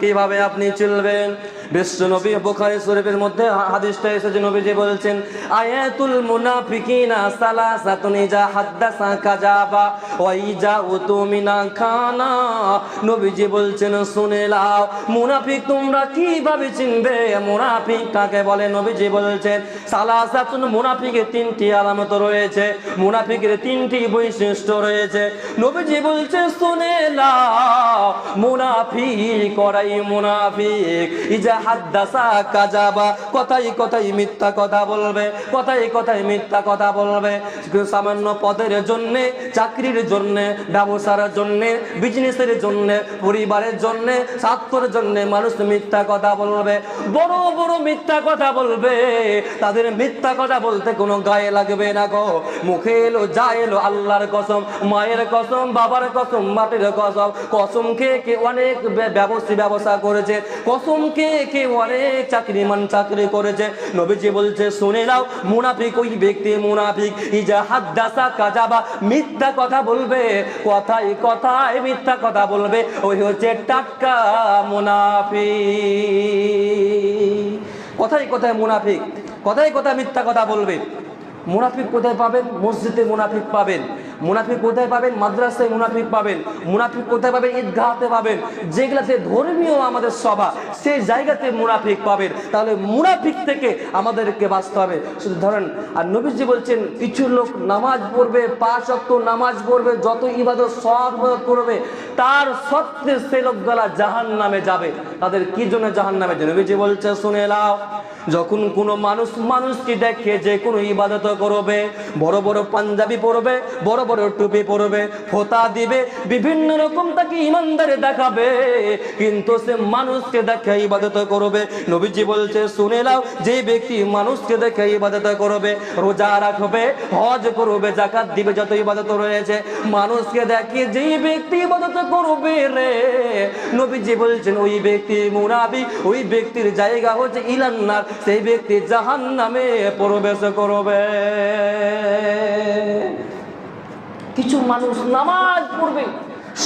কীভাবে আপনি নবী মধ্যে এসেছে, নবীজি বলছেন খানা। নবীজি বলছেন, শুনে লাও মুনাফিক তোমরা কীভাবে চিনবে? মুনাফিক কাকে বলে, নবীজি বলছেন, সালাসাতুন মুনাফিকের তিনটি আলামত রয়েছে, মুনাফিকের তিনটি বৈশিষ্ট্য রয়েছে। নবীজি বলছে শুনে লাও মুনাফিক করাই মুনাফিক। ইজা হাদ্দাসা কাজাবা, কথাই কথাই মিথ্যা কথা বলবে, কথাই কথাই মিথ্যা কথা বলবে। সামান্য পদের জন্য, চাকরির জন্য, ব্যবসার জন্য বিজনেসের জন্য, পরিবারের জন্য স্বার্থের জন্য মানুষ মিথ্যা কথা বলবে। বড় বড় মিথ্যা কথা বলবে। তাদের মিথ্যা কথা বলতে কোনো গায়ে লাগবে না গো। মুখে এলো, যা এলো, আল্লাহর কসম, মায়ের কসম, বাবার কসম, মাটির কসম কসম খেয়ে কে অনেক ব্য- ব্যবসা করেছে। কে অনেক চাকরিমান চাকরি করেছে। বলছে, শুনে নাও, মুনাফিক ওই ব্যক্তি মুনাফিক। কাজাবা, মিথ্যা কথা বলবে কথায় মিথ্যা কথা বলবে। ওই হচ্ছে টাটকা মুনাফিক। মুনাফিক মিথ্যা কথা বলবে। মুনাফিক কোথায় পাবেন? মসজিদে মুনাফিক পাবেন। মুনাফিক কোথায় পাবেন? মাদ্রাসায় মুনাফিক পাবেন। মুনাফিক কোথায় পাবেন? ঈদগাহতে পাবেন। যেগুলাতে ধর্মীয় আমাদের সভা, সেই জায়গাতে মুনাফিক পাবেন। তাহলে মুনাফিক থেকে আমাদেরকে বাঁচতে হবে। শুধু ধরেন, আর নবীজি বলছেন, কিছু লোক নামাজ পড়বে, পাঁচ অক্ট নামাজ পড়বে, যত ইবাদত, সব করবে, তার সত্ত্বে সে লোকগুলা জাহান নামে যাবে। তাদের কি জন্য জাহান নামে যাবে? নবীজি বলছে, শুনে লাও যখন কোনো মানুষ মানুষকে দেখে যে কোনো ইবাদত করবে, বড় বড় পাঞ্জাবি পরবে, বড় বড় টুপি পরবে, ফোতা দিবে, বিভিন্ন রকম তাকে ইমানদারে দেখাবে। কিন্তু সে মানুষকে দেখে ইবাদত করবে। নবীজি বলছে, শুনে নাও, যে ব্যক্তি মানুষকে দেখে ইবাদত করবে, রোজা রাখবে, হজ করবে জাকাত দিবে, যত ইবাদত রয়েছে, মানুষকে দেখে যেই ব্যক্তি ইবাদত করবে রে। নবীজি বলছেন, ওই ব্যক্তি মুনাবি ওই ব্যক্তির জায়গা হচ্ছে ইলান্নার, সেই ব্যক্তি জাহান নামে প্রবেশ করবে। কিছু মানুষ নামাজ পড়বে।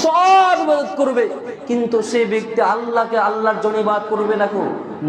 সব ইবাদত করবে। কিন্তু সে ব্যক্তি আল্লাহকে আল্লাহর জন্য ইবাদত করবে দেখো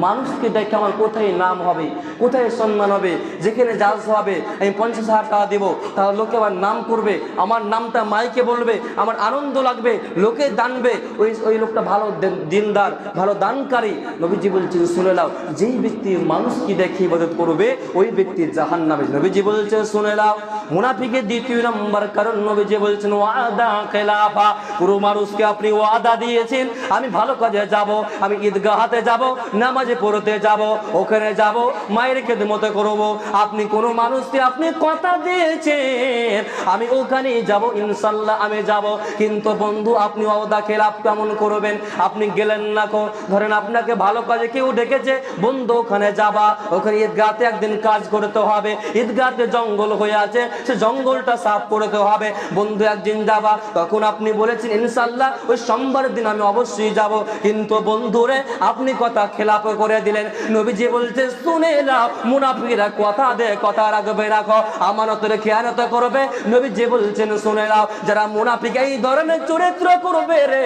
মানুষকে দেখে আমার কোথায় নাম হবে, কোথায় সম্মান হবে, যেখানে জাজ হবে, আমি পঞ্চাশ হাজার টাকা দেবো তাহলে লোকে আমার নাম করবে, আমার নামটা মাইকে বলবে, আমার আনন্দ লাগবে, লোকে দানবে ওই ওই লোকটা ভালো দিনদার, ভালো দানকারী। নবীজি বলছেন, শুনে নাও, যেই ব্যক্তি মানুষকে দেখে ইবাদত করবে, ওই ব্যক্তি জাহান নামে নবীজি বলছেন, শুনে নাও, মুনাফিকের দ্বিতীয় নম্বর কারণ নবীজি বলছেন, ওয়াদা খেলাফা। পুরো মানুষকে আপনি ওয়াদা দিয়েছেন, আমি ভালো কাজে যাব, আমি ঈদগাহাতে যাব, নামাজে পড়তে যাব, ওখানে যাব, মায়ের খেদমতে করব। আপনি কোনো মানুষকে আপনি কথা দিয়েছেন, আমি ওখানে যাব, ইনশাল্লাহ আমি যাব। কিন্তু বন্ধু, আপনি ওয়াদা খেলাফ কেমন করবেন? আপনি গেলেন না কো? ধরেন আপনাকে ভালো কাজে কেউ ডেকেছে, বন্ধু, ওখানে যাবা, ওখানে ঈদগাতে একদিন কাজ করতে হবে ঈদগাতে জঙ্গল হয়ে আছে, সে জঙ্গলটা সাফ করতে হবে, বন্ধু একদিন যাবা, তখন আপনি বলেছেন ইনশাল্লাহ ওই সোমবার দিন আমি অবশ্যই যাব। কিন্তু বন্ধুরে, আপনি কথা খেলাপ করে দিলেন। নবীজি বলছে, শুনে নাও মুনাফিরা কথা দে, কথা রাখবে, রাখো, আমানতের খেয়ানত করবে। নবীজি বলছেন, শুনে নাও, যারা মুনাফিক এই ধরনের চরিত্র করবে রে।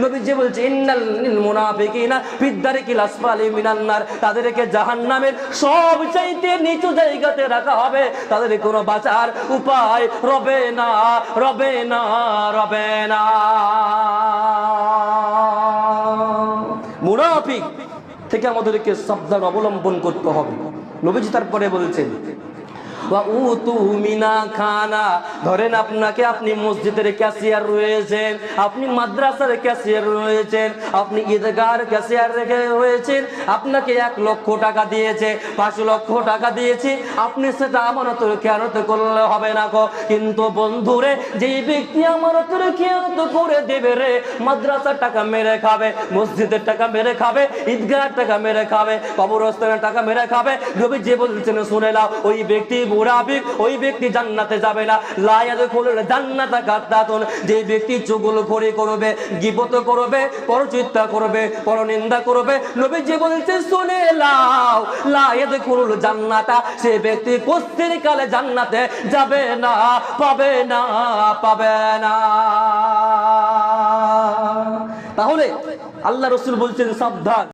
নবীজি বলছে, ইন্নাল মুনাফিকিনা ফিদ্দারিকিল আসফালি মিনান্নার তাদেরকে জাহান্নামের সব চাইতে নিচু জায়গাতে রাখা হবে। তাদের কোনো বাঁচার উপায় রবে না রবে না রবে না। মুনাফিক থেকে আমাদেরকে সাবধান অবলম্বন করতে হবে। নবীজি তারপরে বলছেন ওয়া উতু মিনা খানা। ধরেন আপনাকে আপনি মসজিদের ক্যাশিয়ার রয়েছেন, আপনি মাদ্রাসার ক্যাশিয়ার রয়েছেন, আপনি ঈদগার ক্যাশিয়ার রেখে রয়েছেন, আপনাকে এক লক্ষ টাকা দিয়েছে, পাঁচ লক্ষ টাকা দিয়েছে, আপনি সেটা আমানতের খেয়ানত করলে হবে না গো। কিন্তু বন্ধুরে, যেই ব্যক্তি আমানতের খেয়ানত করে দেবে রে, মাদ্রাসার টাকা মেরে খাবে, মসজিদের টাকা মেরে খাবে, ঈদগার টাকা মেরে খাবে, কবরস্থানের টাকা মেরে খাবে নবী যে বলছেন, শুনে নাও, ওই ব্যক্তি মুরাবিক ওই ব্যক্তি জান্নাতে যাবে না। লায়াদ খুললে জান্নাতা কাত্তাতুন যে ব্যক্তি চুগুল খড়ি করবে, গিবত করবে, পরচিত্তা করবে, পরনিন্দা করবে নবী যে বলছে, শুনে লাও লায়াদ খুলুল জান্নাতা, সে ব্যক্তি কুস্তির কালে জান্নাতে যাবে না, পাবে না পাবে না। তাহলে আল্লাহ রসুল বলছেন, সাবধান।